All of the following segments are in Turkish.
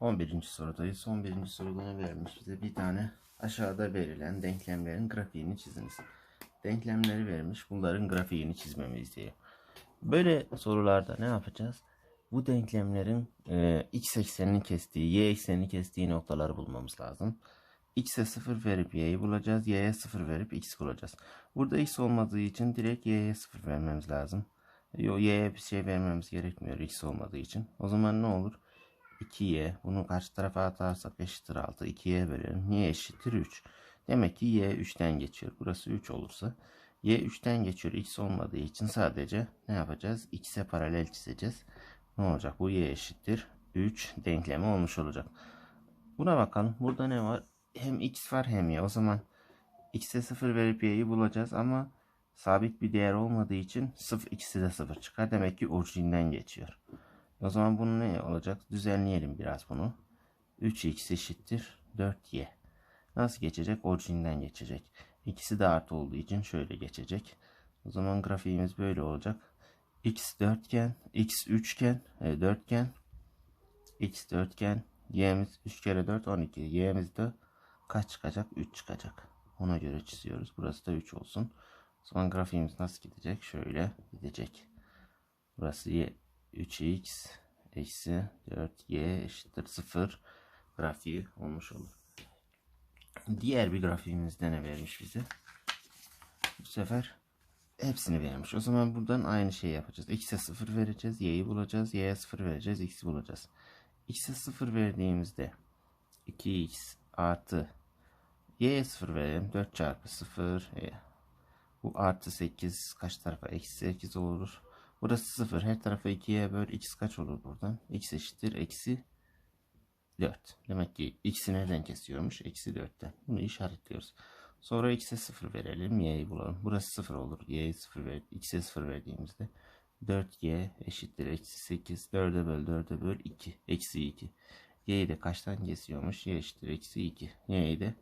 11. sorudayız. 11. soruda ne vermiş bize? Bir tane aşağıda verilen denklemlerin grafiğini çiziniz. Denklemleri vermiş. Bunların grafiğini çizmemizi diyor. Böyle sorularda ne yapacağız? Bu denklemlerin e, x eksenini kestiği, y eksenini kestiği noktaları bulmamız lazım. x'e 0 verip y'yi bulacağız. y'ye 0 verip x bulacağız. Burada x olmadığı için direkt y'ye 0 vermemiz lazım. Y'ye bir şey vermemiz gerekmiyor x olmadığı için. O zaman ne olur? 2y bunu karşı tarafa atarsak eşittir 6 2'ye bölelim. y eşittir 3. Demek ki y 3'ten geçiyor. Burası 3 olursa y 3'ten geçiyor x olmadığı için sadece ne yapacağız? x'e paralel çizeceğiz. Ne olacak? Bu y eşittir 3 denklemi olmuş olacak. Buna bakalım. Burada ne var? Hem x var hem y. O zaman x'e 0 verip y'yi bulacağız ama sabit bir değer olmadığı için 0 ikisi de 0 çıkar. Demek ki orijinden geçiyor. O zaman bunu ne olacak? Düzenleyelim biraz bunu. 3x eşittir 4y. Nasıl geçecek? Orijinden geçecek. İkisi de artı olduğu için şöyle geçecek. O zaman grafiğimiz böyle olacak. x dörtgen, x üçgen, e, dörtgen, x dörtgen, y'miz 3 kere 4 12. Y'miz de kaç çıkacak? 3 çıkacak. Ona göre çiziyoruz. Burası da 3 olsun. O zaman grafiğimiz nasıl gidecek? Şöyle gidecek. Burası y 3x eksi 4y eşittir 0 grafiği olmuş olur. Diğer bir grafiğimizde ne vermiş bize? Bu sefer hepsini vermiş. O zaman buradan aynı şeyi yapacağız. X'e 0 vereceğiz. Y'yi bulacağız. Y'ye 0 vereceğiz. X'i bulacağız. X'e 0 verdiğimizde 2x artı Y'ye 0 verelim. 4 çarpı 0 y. Bu artı 8 kaç tarafa? Eksi 8 olur. Burası 0. Her tarafa 2'ye böl. X kaç olur buradan? X eşittir. Eksi 4. Demek ki x'i nereden kesiyormuş? Eksi 4'ten. Bunu işaretliyoruz. Sonra x'e 0 verelim. Y'yi bulalım. Burası 0 olur. Y'ye 0 ver, x'e 0 verdiğimizde 4y eşittir. Eksi 8. 4'e böl 4'e böl 2. Eksi 2. Y'yi de kaçtan kesiyormuş? Y eşittir. Eksi 2. Y'yi de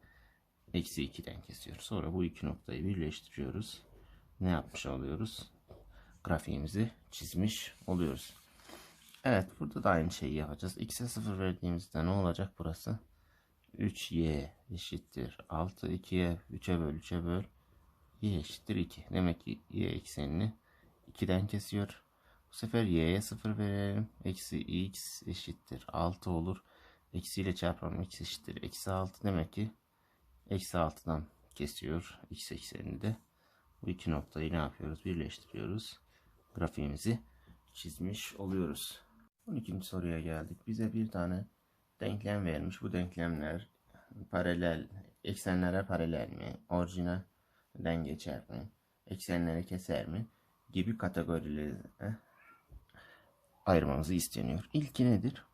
eksi 2'den kesiyor. Sonra bu iki noktayı birleştiriyoruz. Ne yapmış oluyoruz? Grafiğimizi çizmiş oluyoruz. Evet burada da aynı şeyi yapacağız. X'e 0 verdiğimizde ne olacak burası? 3y eşittir 6 2'ye 3'e böl 3'e böl y eşittir 2. Demek ki y eksenini 2'den kesiyor. Bu sefer y'ye 0 verelim. Eksi x eşittir 6 olur. Eksi ile çarpalım x eşittir eksi 6 demek ki eksi 6'dan kesiyor x eksenini de. Bu iki noktayı ne yapıyoruz? Birleştiriyoruz. Grafiğimizi çizmiş oluyoruz. 12. soruya geldik. Bize bir tane denklem vermiş. Bu denklemler paralel, eksenlere paralel mi? Orijinalden geçer mi? Eksenleri keser mi? Gibi kategorileri ayırmamızı isteniyor. İlki nedir?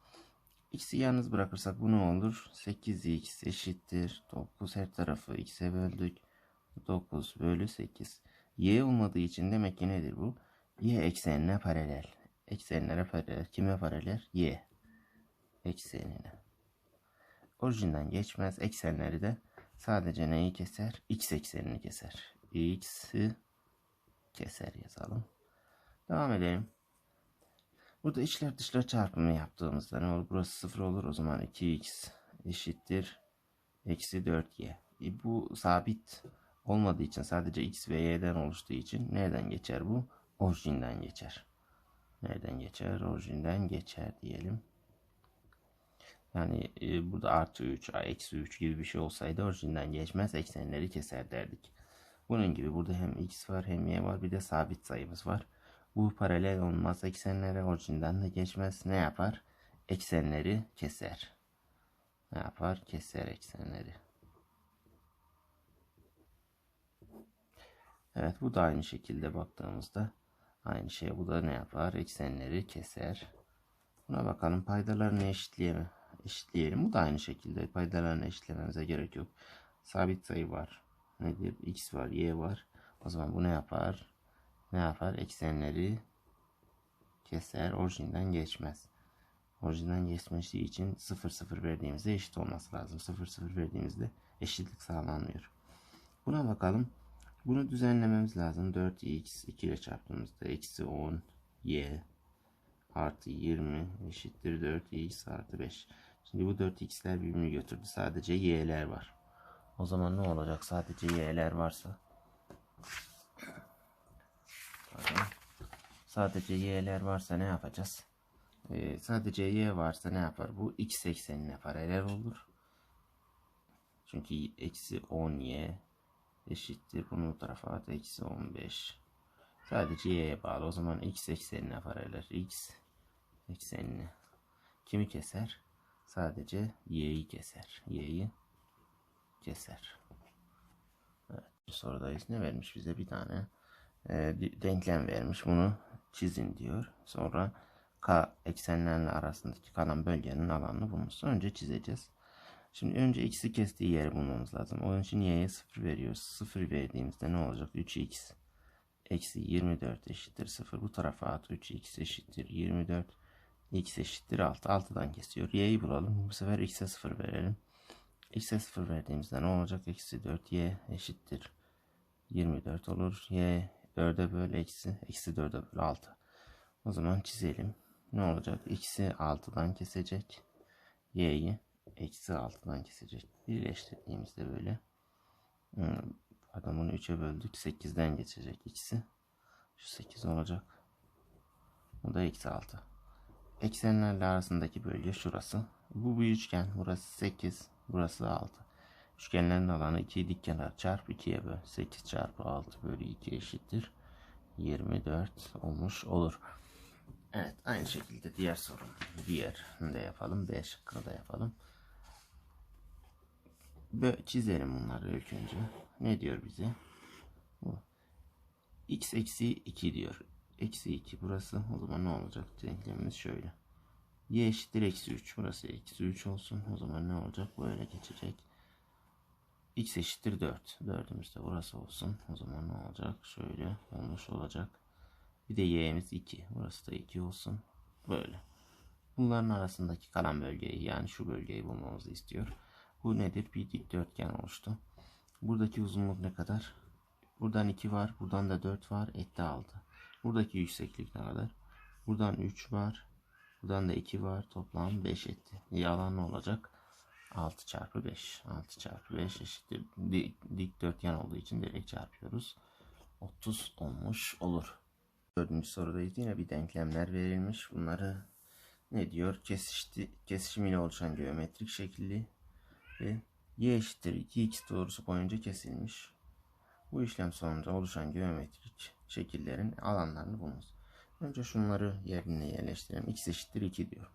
X'i yalnız bırakırsak bu ne olur? 8x eşittir. 9 her tarafı x'e böldük. 9 bölü 8. Y olmadığı için demek ki nedir bu? Y eksenine paralel. Eksenlere paralel. Kime paralel? Y eksenine. Orijinden geçmez. Eksenleri de sadece neyi keser? X eksenini keser. X'i keser yazalım. Devam edelim. Burada içler dışlar çarpımı yaptığımızda ne olur? Burası 0 olur. O zaman 2x eşittir. Eksi 4y. E bu sabit olmadığı için sadece x ve y'den oluştuğu için nereden geçer bu? Orijinden geçer. Nereden geçer? Orijinden geçer diyelim. Yani e, burada artı 3, eksi 3 gibi bir şey olsaydı orijinden geçmez. Eksenleri keser derdik. Bunun gibi burada hem x var hem y var. Bir de sabit sayımız var. Bu paralel olmaz. Eksenlere orijinden de geçmez. Ne yapar? Eksenleri keser. Ne yapar? Keser eksenleri. Evet bu da aynı şekilde baktığımızda aynı şey. Bu da ne yapar? Eksenleri keser. Buna bakalım paydalarını eşitleyelim. eşitleyelim. Bu da aynı şekilde paydalarını eşitlememize gerek yok. Sabit sayı var. Nedir? X var, Y var. O zaman bu ne yapar? Ne yapar? Eksenleri keser. Orijinden geçmez. Orijinden geçmesi için 0 0 verdiğimizde eşit olması lazım. 0 0 verdiğimizde eşitlik sağlanmıyor. Buna bakalım. Bunu düzenlememiz lazım. 4x 2 ile çarptığımızda eksi 10 y artı 20 eşittir 4x artı 5. Şimdi bu 4x'ler birbirini götürdü. Sadece y'ler var. O zaman ne olacak? Sadece y'ler varsa. Sadece y'ler varsa ne yapacağız? Ee, sadece y varsa ne yapar? Bu x eksenine paralel olur. Çünkü eksi 10y eşittir. Bunu bu tarafa at. Eksi 15. Sadece y'ye bağlı. O zaman x eksenine paralel. x eksenine. Kimi keser? Sadece y'yi keser. Y'yi keser. Evet. Sorudayız. Ne vermiş bize? Bir tane e, denklem vermiş. Bunu çizin diyor. Sonra k eksenlerle arasındaki kalan bölgenin alanını bulmuş. Önce çizeceğiz. Şimdi önce x'i kestiği yeri bulmamız lazım. Onun için y'ye 0 veriyoruz. 0 verdiğimizde ne olacak? 3x eksi 24 eşittir 0. Bu tarafa at 3x eşittir 24. x eşittir 6. 6'dan kesiyor. y'yi bulalım. Bu sefer x'e 0 verelim. x'e 0 verdiğimizde ne olacak? Eksi 4 y eşittir 24 olur. y 4'e böl eksi. Eksi 4'e böl 6. O zaman çizelim. Ne olacak? x'i 6'dan kesecek. y'yi eksi 6'dan kesecek. Birleştirdiğimizde böyle. Hmm, Pardon bunu 3'e böldük. 8'den geçecek x'i. Şu 8 olacak. Bu da eksi 6. Eksenlerle arasındaki bölge şurası. Bu bir üçgen. Burası 8. Burası 6. Üçgenlerin alanı 2 dik kenar çarp 2'ye böl. 8 çarpı 6 bölü 2 eşittir. 24 olmuş olur. Evet aynı şekilde diğer soru. Diğer de yapalım. B şıkkını da yapalım. Böyle çizelim bunları ilk önce. Ne diyor bize? Bu. x eksi 2 diyor. Eksi 2 burası. O zaman ne olacak? Denklemimiz şöyle. y eşittir eksi 3. Burası eksi 3 olsun. O zaman ne olacak? Böyle geçecek. x eşittir 4. 4'ümüz de burası olsun. O zaman ne olacak? Şöyle olmuş olacak. Bir de y'miz 2. Burası da 2 olsun. Böyle. Bunların arasındaki kalan bölgeyi yani şu bölgeyi bulmamızı istiyor. Bu nedir? Bir dikdörtgen oluştu. Buradaki uzunluk ne kadar? Buradan 2 var. Buradan da 4 var. Etti 6. Buradaki yükseklik ne kadar? Buradan 3 var. Buradan da 2 var. Toplam 5 etti. Yalan ne olacak? 6 çarpı 5. 6 çarpı 5 eşittir. Dik, dikdörtgen olduğu için direkt çarpıyoruz. 30 olmuş olur. Dördüncü sorudayız. Yine bir denklemler verilmiş. Bunları ne diyor? Kesişti, kesişim ile oluşan geometrik şekilli ve y eşittir 2x doğrusu boyunca kesilmiş. Bu işlem sonucu oluşan geometrik şekillerin alanlarını bulunuz. Önce şunları yerine yerleştirelim. x eşittir 2 diyor.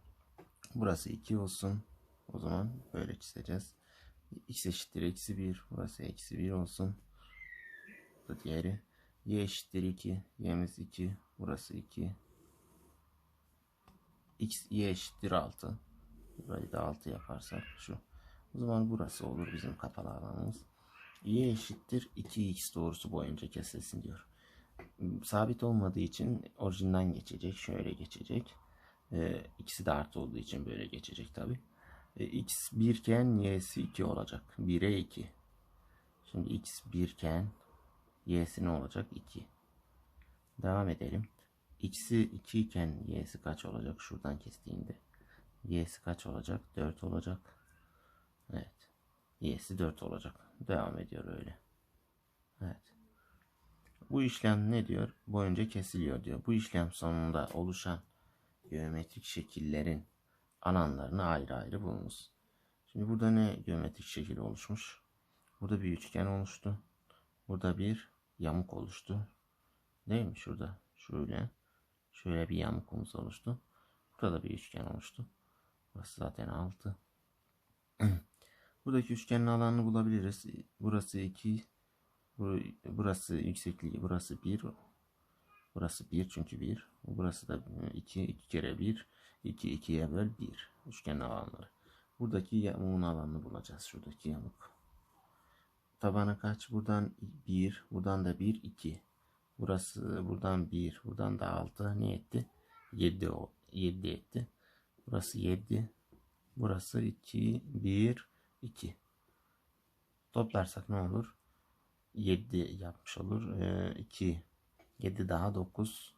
Burası 2 olsun. O zaman böyle çizeceğiz. x eşittir eksi 1. Burası eksi 1 olsun. Bu diğeri. y eşittir 2. y'miz 2. Burası 2. x y eşittir 6. Burayı da 6 yaparsak şu. O zaman burası olur bizim kapalı alanımız. y eşittir 2x doğrusu boyunca kesilsin diyor. Sabit olmadığı için orijinden geçecek. Şöyle geçecek. Ee, ikisi de artı olduğu için böyle geçecek tabi. Ee, x 1 iken y'si 2 olacak. 1'e 2. Şimdi x 1 iken y'si ne olacak? 2. Devam edelim. x'i 2 iken y'si kaç olacak? Şuradan kestiğinde. y'si kaç olacak? 4 olacak. Evet. Y'si 4 olacak. Devam ediyor öyle. Evet. Bu işlem ne diyor? Boyunca kesiliyor diyor. Bu işlem sonunda oluşan geometrik şekillerin alanlarını ayrı ayrı bulunuz. Şimdi burada ne geometrik şekil oluşmuş? Burada bir üçgen oluştu. Burada bir yamuk oluştu. Değil mi? Şurada şöyle şöyle bir yamukumuz oluştu. Burada bir üçgen oluştu. Burası zaten 6. Buradaki üçgenin alanını bulabiliriz. Burası 2. Burası yüksekliği. Burası 1. Burası 1 çünkü 1. Burası da 2. 2 kere 1. 2 2'ye böl 1. Üçgenin alanları. Buradaki yamuğun alanını bulacağız. Şuradaki yamuk. Tabana kaç? Buradan 1. Buradan da 1. 2. Burası buradan 1. Buradan da 6. Ne etti? 7 o. 7 etti. Burası 7. Burası 2. 1. 2. Toplarsak ne olur? 7 yapmış olur. Ee, 2. 7 daha 9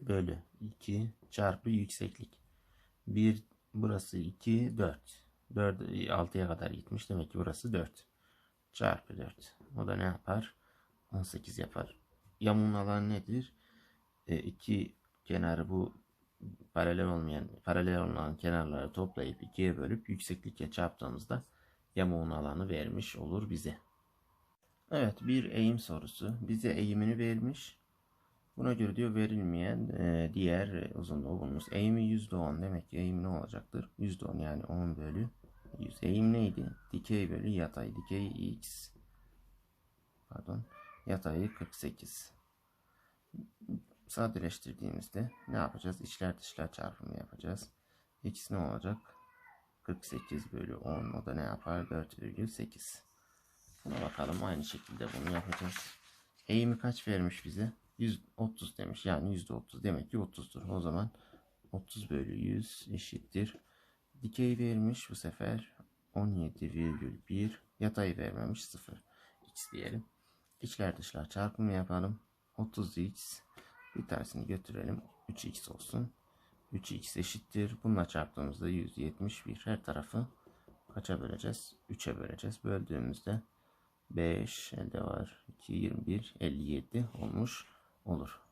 bölü 2 çarpı yükseklik. 1 Burası 2, 4. 4, 6'ya kadar gitmiş. Demek ki burası 4. Çarpı 4. O da ne yapar? 18 yapar. Yamuğun alanı nedir? E, iki kenarı bu paralel olmayan, paralel olan kenarları toplayıp ikiye bölüp yükseklikle çarptığımızda yamuğun alanı vermiş olur bize. Evet bir eğim sorusu. Bize eğimini vermiş. Buna göre diyor verilmeyen e, diğer uzunluğu bulmuş. Eğimi %10 demek ki eğim ne olacaktır? %10 yani 10 bölü 100. Eğim neydi? Dikey bölü yatay. Dikey x. Pardon. Yatayı 48. Sadeleştirdiğimizde ne yapacağız? İçler dışlar çarpımı yapacağız. X ne olacak? 48 bölü 10. O da ne yapar? 4,8. Buna bakalım. Aynı şekilde bunu yapacağız. Eğimi kaç vermiş bize? 130 demiş. Yani %30 demek ki 30'dur. O zaman 30 bölü 100 eşittir. Dikey vermiş bu sefer 17,1. Yatay vermemiş 0. X diyelim. İçler dışlar çarpımı yapalım. 30x bir tanesini götürelim. 3x olsun. 3x eşittir. Bununla çarptığımızda 171. Her tarafı kaça böleceğiz? 3'e böleceğiz. Böldüğümüzde 5 elde var. 2, 21, 57 olmuş olur.